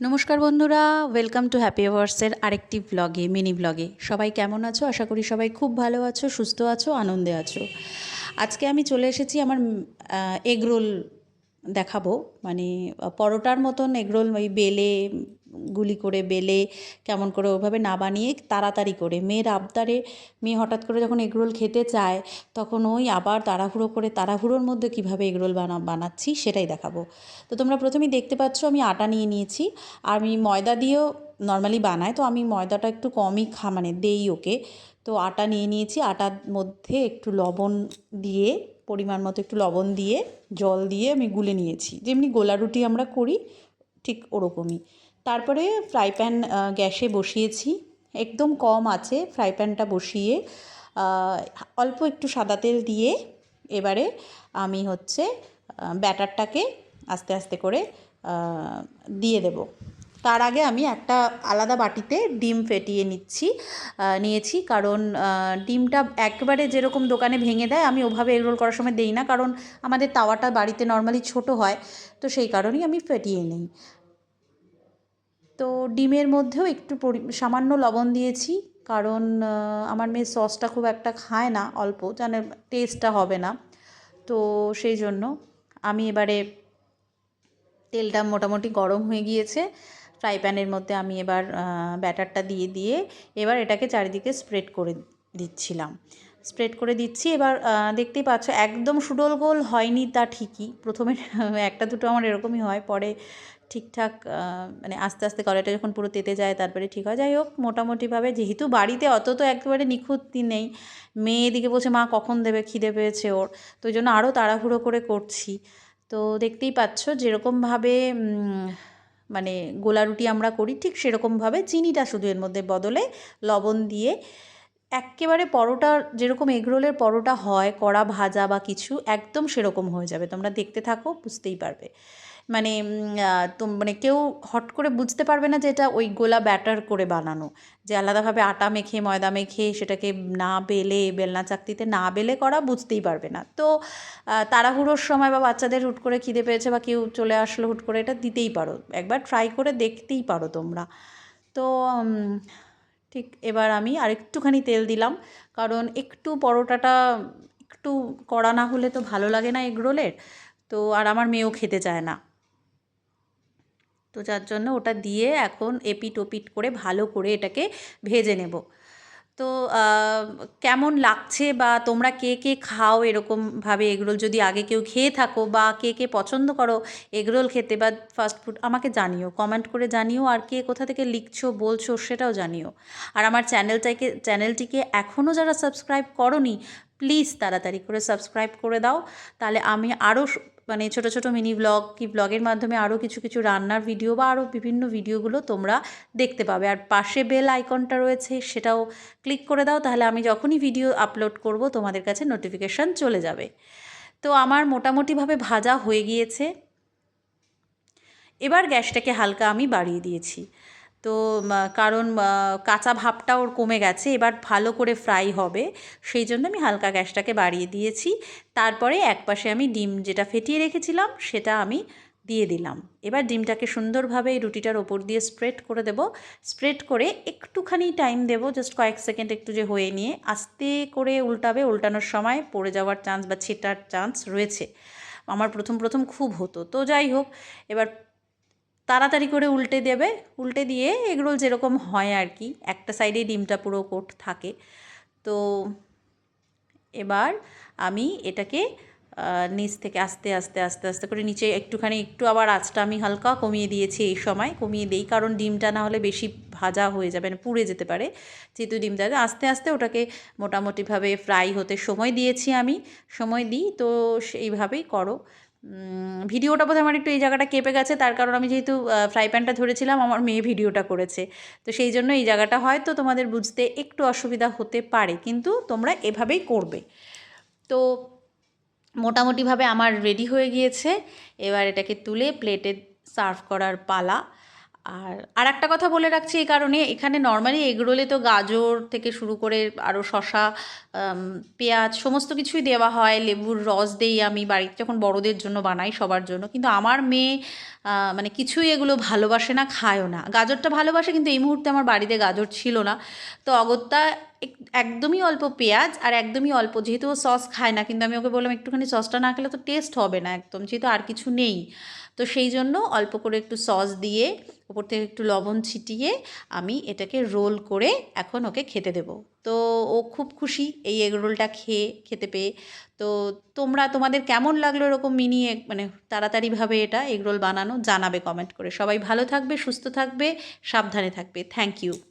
নমস্কার বন্ধুরা welcome to happy আওয়ার্সের আরেকটি ব্লগে মিনি ব্লগে সবাই কেমন আছো? আশা করি সবাই খুব ভালো আছো, সুস্থ আছো, আনন্দে আছো। আজকে আমি চলে এসেছি আমার এগরোল দেখাবো। মানে পরোটার মতন এগরোল, ওই বেলে গুলি করে, বেলে, কেমন করে ওভাবে না বানিয়ে তাড়াতাড়ি করে। মেয়ের আবদারে, মেয়ে হঠাৎ করে যখন এগরোল খেতে চায়, তখন ওই আবার তাড়াহুড়ো করে, তাড়াহুড়োর মধ্যে কীভাবে এগরোল বানা, বানাচ্ছি সেটাই দেখাবো। তো তোমরা প্রথমেই দেখতে পাচ্ছ আমি আটা নিয়ে নিয়েছি। আর আমি ময়দা দিয়েও নর্মালি বানাই, তো আমি ময়দাটা একটু কমই খা মানে দেই ওকে। তো আটা নিয়ে নিয়েছি, আটার মধ্যে একটু লবণ দিয়ে, পরিমাণ মতো একটু লবণ দিয়ে, জল দিয়ে আমি গুলে নিয়েছি। যেমনি গোলা রুটি আমরা করি, ঠিক ওরকমই। তারপরে ফ্রাই প্যান গ্যাসে বসিয়েছি। একদম কম আছে ফ্রাই প্যানটা বসিয়ে। অল্প একটু সাদা তেল দিয়ে এবারে আমি হচ্ছে ব্যাটারটাকে আস্তে আস্তে করে দিয়ে দেব। তার আগে আমি একটা আলাদা বাটিতে ডিম ফেটিয়ে নিচ্ছি নিয়েছি। কারণ ডিমটা একবারে যেরকম দোকানে ভেঙে দেয়, আমি ওভাবে এগরোল করার সময় দেই না। কারণ আমাদের তাওয়াটা বাড়িতে নর্মালি ছোট হয়, তো সেই কারণেই আমি ফেটিয়ে নিই। তো ডিমের মধ্যেও একটু সামান্য লবণ দিয়েছি, কারণ আমার মেয়ে সসটা খুব একটা খায় না অল্প জানে টেস্টটা হবে না। তো সেই জন্য আমি এবারে তেলটা মোটামুটি গরম হয়ে গিয়েছে ফ্রাই প্যানের মধ্যে আমি এবার ব্যাটারটা দিয়ে দিয়ে এবার এটাকে চারিদিকে স্প্রেড করে দিচ্ছিলাম। স্প্রেড করে দিচ্ছি, এবার দেখতেই পাচ্ছ একদম সুডোল গোল হয়নি তা ঠিকই। প্রথমে একটা দুটো আমার এরকমই হয়, পরে ঠিকঠাক মানে আস্তে আস্তে কড়াইটা যখন পুরো তেতে যায় তারপরে ঠিক হয়। যাই হোক, মোটামুটিভাবে যেহেতু বাড়িতে অত তো একেবারে নিখুঁত নেই, মেয়ে এদিকে বলছে, মা, কখন দেবে? খিদে পেয়েছে ওর। তো ওই জন্য আরও তাড়াহুড়ো করে করছি। তো দেখতেই পাচ্ছ যেরকমভাবে মানে গোলা রুটি আমরা করি, ঠিক সেরকমভাবে চিনিটা শুধু এর মধ্যে বদলে লবণ দিয়ে এক্কেবারে পরোটা, যেরকম এগরোলের পরোটা হয়, কড়া ভাজা বা কিছু, একদম সেরকম হয়ে যাবে। তোমরা দেখতে থাকো, বুঝতেই পারবে। মানে তো মানে কেউ হট করে বুঝতে পারবে না যে এটা ওই গোলা ব্যাটার করে বানানো। যে আলাদাভাবে আটা মেখে, ময়দা মেখে, সেটাকে না বেলে, বেলনা চাকতিতে না বেলে করা বুঝতেই পারবে না। তো তাড়াহুড়োর সময় বা বাচ্চাদের হুট করে খিদে পেয়েছে বা কেউ চলে আসলো, হুট করে এটা দিতেই পারো। একবার ট্রাই করে দেখতেই পারো তোমরা। তো ঠিক এবার আমি আরেকটুখানি তেল দিলাম। কারণ একটু পরোটাটা একটু কড়া না হলে তো ভালো লাগে না এগরোলের তো, আর আমার মেয়েও খেতে চায় না। তো যার জন্য ওটা দিয়ে এখন এপিট ওপিট করে ভালো করে এটাকে ভেজে নেব। তো কেমন লাগছে বা তোমরা কে কে খাও এরকমভাবে এগরোল? যদি আগে কেউ খেয়ে থাকো বা কে কে পছন্দ করো এগরোল খেতে বা ফাস্ট ফুড, আমাকে জানিও, কমেন্ট করে জানিও আর কে কোথা থেকে লিখছো, বলছো সেটাও জানিও। আর আমার চ্যানেলটাকে, চ্যানেলটিকে এখনও যারা সাবস্ক্রাইব করনি প্লিজ তাড়াতাড়ি করে সাবস্ক্রাইব করে দাও। তাহলে আমি আরও মানে ছোট ছোট মিনি ব্লগ কি ব্লগের মাধ্যমে আরও কিছু কিছু রান্নার ভিডিও বা আরও বিভিন্ন ভিডিওগুলো তোমরা দেখতে পাবে। আর পাশে বেল আইকনটা রয়েছে সেটাও ক্লিক করে দাও। তাহলে আমি যখনই ভিডিও আপলোড করব তোমাদের কাছে নোটিফিকেশান চলে যাবে। তো আমার মোটামুটিভাবে ভাজা হয়ে গিয়েছে। এবার গ্যাসটাকে হালকা আমি বাড়িয়ে দিয়েছি। তো কারণ কাঁচা ভাবটা ওর কমে গেছে, এবার ভালো করে ফ্রাই হবে। সেই জন্য আমি হালকা গ্যাসটাকে বাড়িয়ে দিয়েছি। তারপরে একপাশে আমি ডিম যেটা ফেটিয়ে রেখেছিলাম, সেটা আমি দিয়ে দিলাম। এবার ডিমটাকে সুন্দরভাবে এই রুটিটার ওপর দিয়ে স্প্রেড করে দেব। স্প্রেড করে একটুখানি টাইম দেব জাস্ট কয়েক সেকেন্ড একটু যে হয়ে নিয়ে আস্তে করে উল্টাবে। উল্টানোর সময় পড়ে যাওয়ার চান্স বা ছেটার চান্স রয়েছে। আমার প্রথম প্রথম খুব হতো। তো যাই হোক, এবার তাড়াতাড়ি করে উল্টে দেবে। উল্টে দিয়ে এগরোল যেরকম হয় আর কি, একটা সাইডে ডিমটা পুরো কোট থাকে। তো এবার আমি এটাকে নিচ থেকে আস্তে আস্তে আস্তে আস্তে করে নিচে একটুখানি, একটু আবার আঁচটা আমি হালকা কমিয়ে দিয়েছি এই সময়। কমিয়ে দিই কারণ ডিমটা না হলে বেশি ভাজা হয়ে যাবে না, পুড়ে যেতে পারে। যেহেতু ডিমটা আস্তে আস্তে ওটাকে মোটামুটিভাবে ফ্রাই হতে সময় দিয়েছি আমি। সময় দিই, তো সেইভাবেই করো। ভিডিওটা বোধহয় আমার একটু এই জায়গাটা কেঁপে গেছে, তার কারণ আমি যেহেতু ফ্রাই প্যানটা ধরেছিলাম, আমার মেয়ে ভিডিওটা করেছে। তো সেই জন্য এই জায়গাটা হয়তো তোমাদের বুঝতে একটু অসুবিধা হতে পারে, কিন্তু তোমরা এভাবেই করবে। তো মোটামুটিভাবে আমার রেডি হয়ে গিয়েছে, এবার এটাকে তুলে প্লেটে সার্ভ করার পালা। আর আর একটা কথা বলে রাখছি এই কারণে, এখানে নর্মালি এগরোলে তো গাজর থেকে শুরু করে আরও শশা পেঁয়াজ সমস্ত কিছুই দেওয়া হয়। লেবুর রস দেই আমি বাড়িতে যখন বড়দের জন্য বানাই সবার জন্য। কিন্তু আমার মেয়ে মানে কিছুই এগুলো ভালোবাসে না, খায়ও না। গাজরটা ভালোবাসে কিন্তু এই মুহূর্তে আমার বাড়িতে গাজর ছিল না। তো অগত্যা একদমই অল্প পেঁয়াজ আর একদমই অল্প, যেহেতু ও সস খায় না, কিন্তু আমি ওকে বললাম, একটুখানি সসটা না খেলে তো টেস্ট হবে না একদম, যেহেতু আর কিছু নেই। তো সেই জন্য অল্প করে একটু সস দিয়ে ওপর থেকে একটু লবণ ছিটিয়ে আমি এটাকে রোল করে এখন ওকে খেতে দেবো। তো ও খুব খুশি এই এগ রোলটা খেয়ে, খেতে পেয়ে। তো তোমরা, তোমাদের কেমন লাগল এরকম মিনি এগ মানে তাড়াতাড়িভাবে এটা এগ রোল বানানো? জানাবে কমেন্ট করে। সবাই ভালো থাকবে, সুস্থ থাকবে, সাবধানে থাকবে। Thank you.